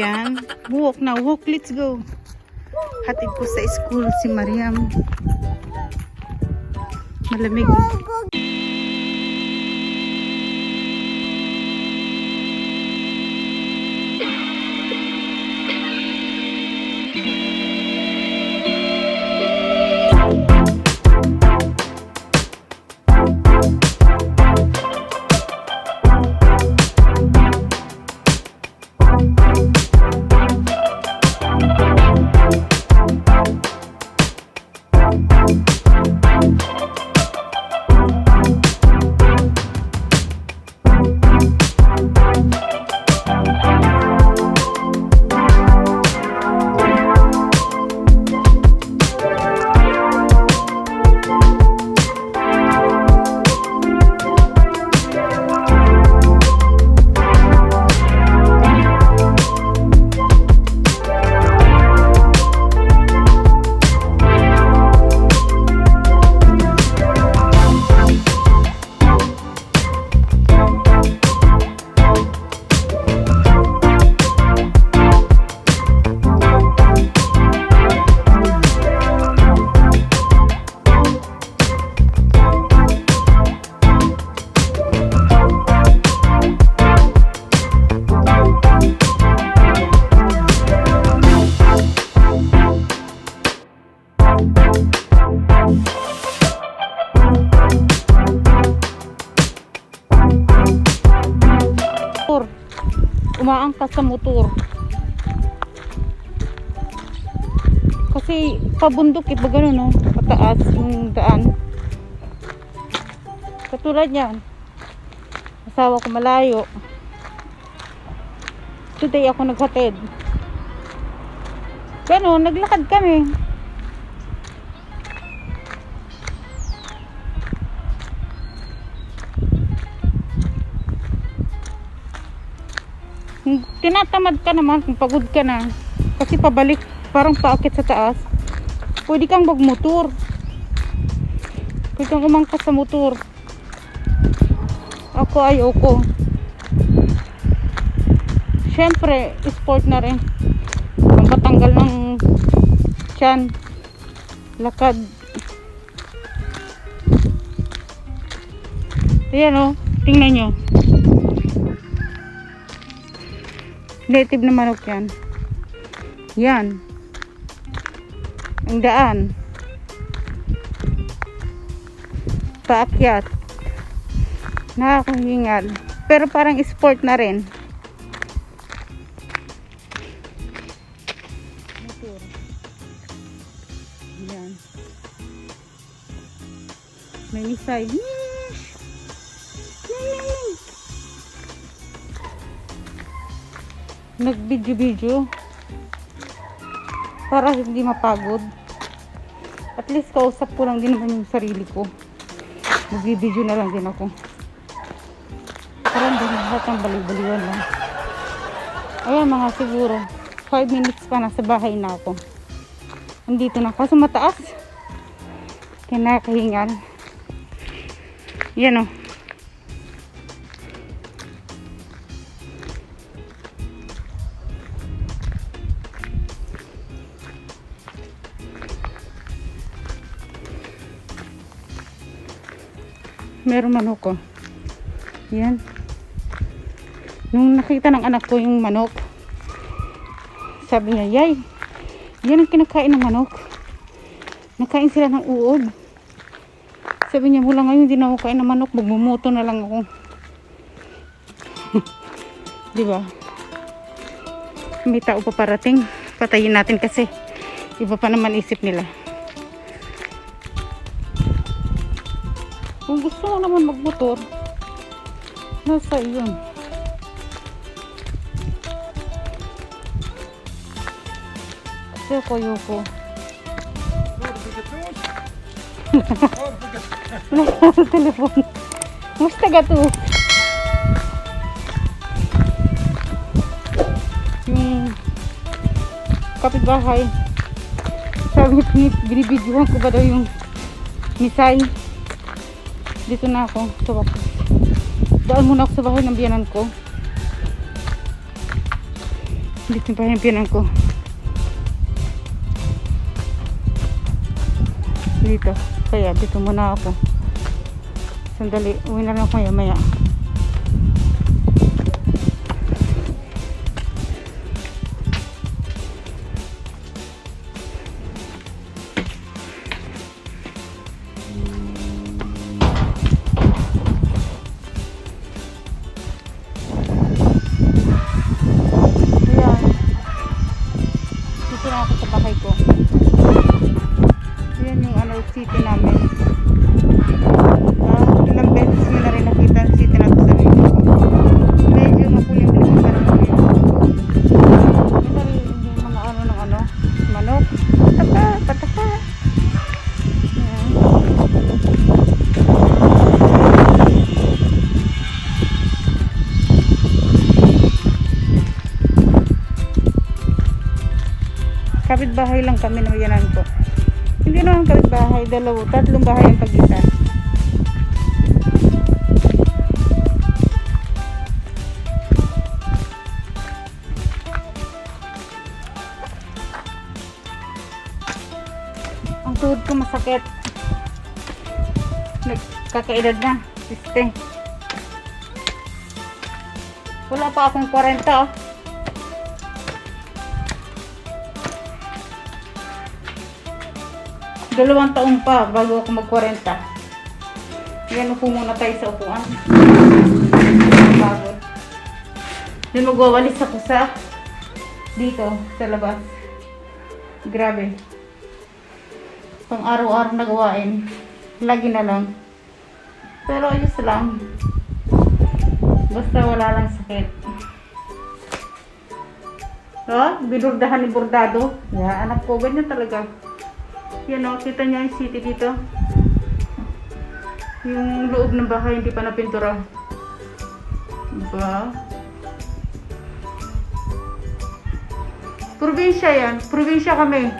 Ayan. Walk na. Walk. Let's go. Hatid ko sa school si Mariam. Malamig. Motor. Umaangkas sa motor. Kasi pabundok iba ganun no, pataas yung daan. Katulad yan. Asawa ko malayo. Today ako naghatid. Ganun, naglakad kami. Tinatamad ka naman, kung pagod ka na, kasi pabalik, parang paakit sa taas, pwede kang magmotor. Pwede kang umangkas sa motor. Ako ayoko. Siyempre, sport na rin. Pampatanggal ng tiyan. Lakad. Ayan o, tingnan nyo. Native na manok yan. Yan. Ang daan. Paakyat. Nakakahingal. Pero parang sport na rin. Yan. May missile. Yeesh! Nag-video-video. Para hindi mapagod. At least kausap ko lang din naman yung sarili ko. Mag-video na lang din ako. Para hindi lahat ng baliw-baliwan lang. Ayan mga siguro. 5 minutes pa nasa bahay na ako. Andito na. Kaso mataas. Kinakahingal. Yan o. Meron manok ko. Yan. Nung nakita ng anak ko yung manok, sabi niya, Yay, yan ang kinakain ng manok. Nakain sila ng uod. Sabi niya, mula ngayon hindi na ako kain ng manok, magmumuto na lang ako. Di ba? May tao pa parating. Patayin natin kasi. Iba pa naman isip nila. Kung gusto mo naman magmotor, nasa iyon. Kasi ako ayoko. Wala sa telefon. Musta ka to? Yung kapitbahay. Sabi binibidyohan ko ba daw yung misay. Dito na ako sa wakas. Daan muna ako sa bahay ng biyanan ko. Dito yung pinan ko. Dito. Kaya dito muna ako. Sandali. Uwi na lang ako maya maya. Kapit-bahay lang kami ng yanan ko. Hindi naman kapit-bahay, dalawa, tatlong bahay ang pagitan. Ang tuhod ko masakit. Nagkakaedad na. Siste. Wala pa akong 40 oh. Dalawang taon pa bago ako mag-40. Yan, upo muna tayo sa upuan. Bago. Then magwawalis ako sa dito, sa labas. Grabe. Pang araw-araw na gawain. Lagi na lang. Pero ayos lang. Basta wala lang sakit. Oh, binurdahan ni bordado. Ya, anak ko, ganyan talaga. Yan o, kita niyo yung city dito. Yung loob ng bahay hindi pa napintura. Diba? Probinsya yan. Probinsya kami.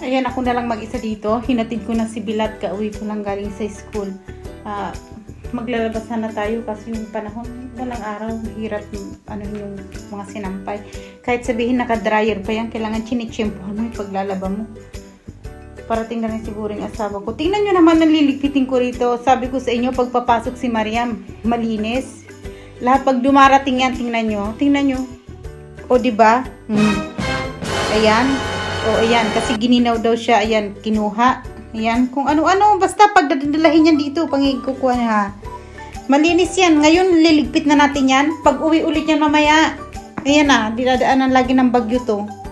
Ayan, ako na lang mag-isa dito. Hinatid ko na si Bilat ka. Uwi ko lang galing sa school. Ah, maglalabas na tayo kasi yung panahon, walang araw, hirap ano yung mga sinampay. Kahit sabihin naka-dryer pa yan, kailangan chinichimpuhan mo yung paglalaba mo. Parating na rin siguro yung asawa ko. Tingnan nyo naman ang liligpitin ko rito. Sabi ko sa inyo, pagpapasok si Mariam, malinis. Lahat pag dumarating yan, tingnan nyo. Tingnan nyo. O, di ba? Hmm. Ayan. O, ayan. Kasi gininaw daw siya. Ayan, kinuha. Ayan. Kung ano-ano. Basta pag dadalahin yan dito, pangikukuha niya ha. Malinis yan. Ngayon, liligpit na natin yan. Pag uwi ulit yan mamaya, ayan na, dinadaanan lagi ng bagyo to.